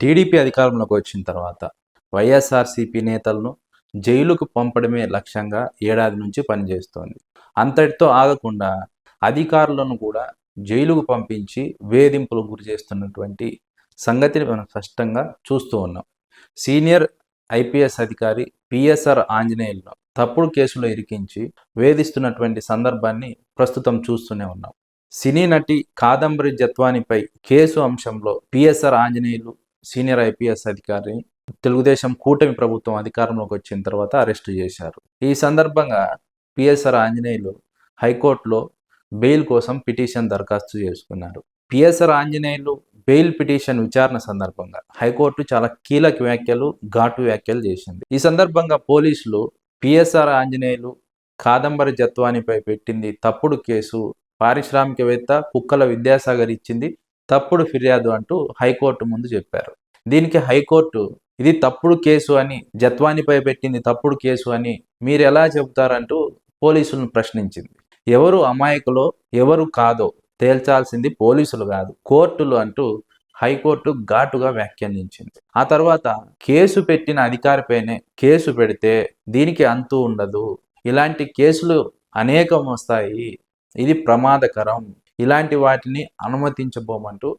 TDP అధికారంలోకి వచ్చిన తర్వాత వైఎస్ఆర్సీపీ నేతలను జైలుకు పంపడమే లక్ష్యంగా ఏడాది నుంచి పనిచేస్తోంది. అంతటితో ఆగకుండా అధికారులను కూడా జైలుకు పంపించి వేధింపులకు గురి చేస్తున్నటువంటి సంగతిని మనం స్పష్టంగా చూస్తూ ఉన్నాం. సీనియర్ ఐపీఎస్ అధికారి పిఎస్ఆర్ ఆంజనేయులను తప్పుడు కేసులో ఇరికించి వేధిస్తున్నటువంటి సందర్భాన్ని ప్రస్తుతం చూస్తూనే ఉన్నాం. సినీ నటి కాదంబరి జత్వానిపై కేసు అంశంలో పిఎస్ఆర్ ఆంజనేయులు సీనియర్ ఐపీఎస్ అధికారి తెలుగుదేశం కూటమి ప్రభుత్వం అధికారంలోకి వచ్చిన తర్వాత అరెస్టు చేశారు. ఈ సందర్భంగా పిఎస్ఆర్ ఆంజనేయులు హైకోర్టులో బెయిల్ కోసం పిటిషన్ దరఖాస్తు చేసుకున్నారు. పిఎస్ఆర్ ఆంజనేయులు బెయిల్ పిటిషన్ విచారణ సందర్భంగా హైకోర్టు చాలా కీలక వ్యాఖ్యలు ఘాటు వ్యాఖ్యలు చేసింది. ఈ సందర్భంగా పోలీసులు పిఎస్ఆర్ ఆంజనేయులు కాదంబరి జత్వానిపై పెట్టింది తప్పుడు కేసు పారిశ్రామికవేత్త కుక్కల విద్యాసాగర్ ఇచ్చింది తప్పుడు ఫిర్యాదు అంటూ హైకోర్టు ముందు చెప్పారు. దీనికి హైకోర్టు ఇది తప్పుడు కేసు అని జత్వానిపై పెట్టింది తప్పుడు కేసు అని మీరు ఎలా చెబుతారంటూ పోలీసులను ప్రశ్నించింది. ఎవరు అమాయకులో ఎవరు కాదో తేల్చాల్సింది పోలీసులు కాదు కోర్టులు అంటూ హైకోర్టు ఘాటుగా వ్యాఖ్యానించింది. ఆ తర్వాత కేసు పెట్టిన అధికారిపైనే కేసు పెడితే దీనికి అంతు ఉండదు. ఇలాంటి కేసులు అనేకం వస్తాయి. ఇది ప్రమాదకరం. ఇలాంటి వాటిని అనుమతించబోమంటూ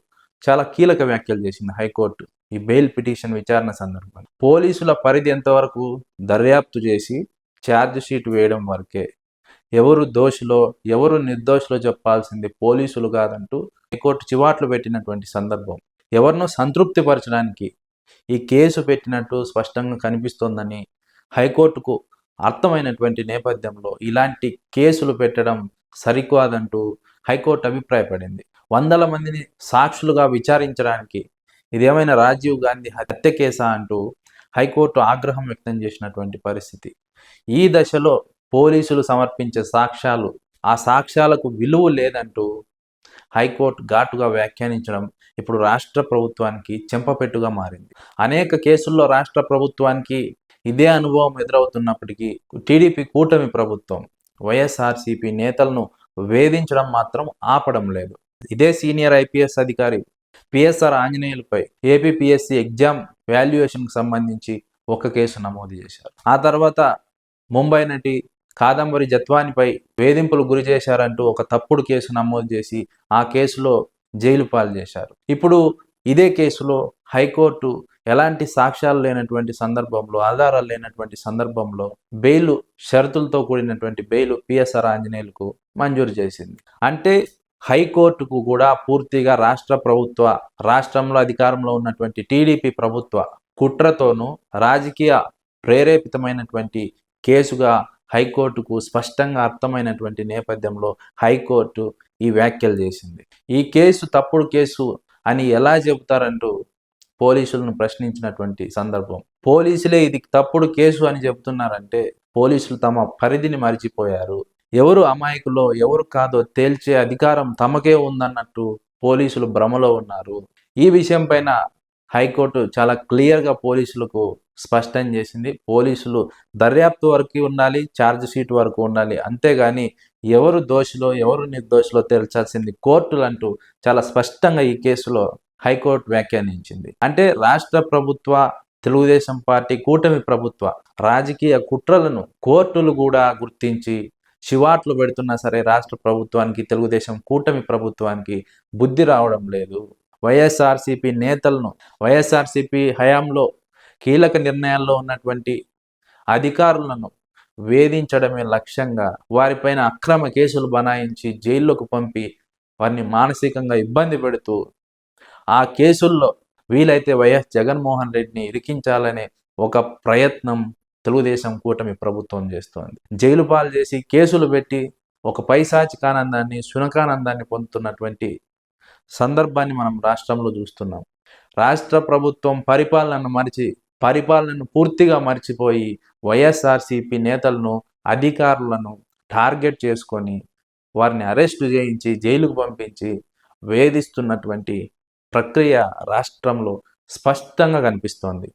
చాలా కీలక వ్యాఖ్యలు చేసింది హైకోర్టు. ఈ బెయిల్ పిటిషన్ విచారణ సందర్భంగా. పోలీసుల పరిధి ఎంతవరకు దర్యాప్తు చేసి ఛార్జ్ షీట్ వేయడం వరకే ఎవరు దోషులో ఎవరు నిర్దోషులో చెప్పాల్సింది పోలీసులు కాదంటూ హైకోర్టు చివాట్లు పెట్టినటువంటి సందర్భం. ఎవరినో సంతృప్తిపరచడానికి ఈ కేసు పెట్టినట్టు స్పష్టంగా కనిపిస్తోందని హైకోర్టుకు అర్థమైనటువంటి నేపథ్యంలో ఇలాంటి కేసులు పెట్టడం సరికాదంటూ హైకోర్టు అభిప్రాయపడింది. వందల మందిని సాక్షులుగా విచారించడానికి ఇదేమైనా రాజీవ్ గాంధీ హత్య కేసా అంటూ హైకోర్టు ఆగ్రహం వ్యక్తం చేసినటువంటి పరిస్థితి. ఈ దశలో పోలీసులు సమర్పించే సాక్ష్యాలు ఆ సాక్ష్యాలకు విలువ లేదంటూ హైకోర్టు ఘాటుగా వ్యాఖ్యానించడం ఇప్పుడు రాష్ట్ర ప్రభుత్వానికి చెంపపెట్టుగా మారింది. అనేక కేసుల్లో రాష్ట్ర ప్రభుత్వానికి ఇదే అనుభవం ఎదురవుతున్నప్పటికీ టీడీపీ కూటమి ప్రభుత్వం వైఎస్ఆర్సీపీ నేతలను వేధించడం మాత్రం ఆపడం లేదు. ఇదే సీనియర్ ఐపీఎస్ అధికారి పిఎస్ఆర్ ఆంజనేయులపై ఏపీపీఎస్సీ ఎగ్జామ్ వాల్యుయేషన్కి సంబంధించి ఒక కేసు నమోదు చేశారు. ఆ తర్వాత ముంబై నటి కాదంబరి జత్వానిపై వేధింపులు గురి చేశారంటూ ఒక తప్పుడు కేసు నమోదు చేసి ఆ కేసులో జైలు పాలు చేశారు. ఇప్పుడు ఇదే కేసులో హైకోర్టు ఎలాంటి సాక్ష్యాలు లేనటువంటి సందర్భంలో ఆధారాలు లేనటువంటి సందర్భంలో బెయిల్ షరతులతో కూడినటువంటి బెయిల్ పిఎస్ఆర్ ఆంజనేయులకు మంజూరు చేసింది. అంటే హైకోర్టుకు కూడా పూర్తిగా రాష్ట్ర ప్రభుత్వ రాష్ట్రంలో అధికారంలో ఉన్నటువంటి టీడీపీ ప్రభుత్వ కుట్రతోనూ రాజకీయ ప్రేరేపితమైనటువంటి కేసుగా హైకోర్టుకు స్పష్టంగా అర్థమైనటువంటి నేపథ్యంలో హైకోర్టు ఈ వ్యాఖ్యలు చేసింది. ఈ కేసు తప్పుడు కేసు అని ఎలా చెబుతారంటూ పోలీసులను ప్రశ్నించినటువంటి సందర్భం. పోలీసులే ఇది తప్పుడు కేసు అని చెబుతున్నారంటే పోలీసులు తమ పరిధిని మరిచిపోయారు. ఎవరు అమాయకులో ఎవరు కాదో తేల్చే అధికారం తమకే ఉందన్నట్టు పోలీసులు భ్రమలో ఉన్నారు. ఈ విషయం పైన హైకోర్టు చాలా క్లియర్గా పోలీసులకు స్పష్టం చేసింది. పోలీసులు దర్యాప్తు వరకు ఉండాలి ఛార్జ్ షీట్ వరకు ఉండాలి. అంతేగాని ఎవరు దోషిలో ఎవరు నిర్దోషిలో తేల్చాల్సింది కోర్టులు అంటూ చాలా స్పష్టంగా ఈ కేసులో హైకోర్టు వ్యాఖ్యానించింది. అంటే రాష్ట్ర ప్రభుత్వ తెలుగుదేశం పార్టీ కూటమి ప్రభుత్వ రాజకీయ కుట్రలను కోర్టులు కూడా గుర్తించి శివాట్లు పెడుతున్నా సరే రాష్ట్ర ప్రభుత్వానికి తెలుగుదేశం కూటమి ప్రభుత్వానికి బుద్ధి రావడం లేదు. వైఎస్ఆర్సీపీ నేతలను వైఎస్ఆర్సీపీ హయాంలో కీలక నిర్ణయాల్లో ఉన్నటువంటి అధికారులను వేధించడమే లక్ష్యంగా వారిపైన అక్రమ కేసులు బనాయించి జైల్లోకి పంపి వారిని మానసికంగా ఇబ్బంది పెడుతూ ఆ కేసుల్లో వీలైతే వైఎస్ జగన్మోహన్ రెడ్డిని ఇరికించాలనే ఒక ప్రయత్నం తెలుగుదేశం కూటమి ప్రభుత్వం చేస్తోంది. జైలు పాలు చేసి కేసులు పెట్టి ఒక పైశాచికానందాన్ని శునకానందాన్ని పొందుతున్నటువంటి సందర్భాన్ని మనం రాష్ట్రంలో చూస్తున్నాం. రాష్ట్ర ప్రభుత్వం పరిపాలనను మరిచి పరిపాలనను పూర్తిగా మర్చిపోయి వైఎస్ఆర్సిపి నేతలను అధికారులను టార్గెట్ చేసుకొని వారిని అరెస్టు చేయించి జైలుకు పంపించి వేధిస్తున్నటువంటి ప్రక్రియ రాష్ట్రంలో స్పష్టంగా కనిపిస్తోంది.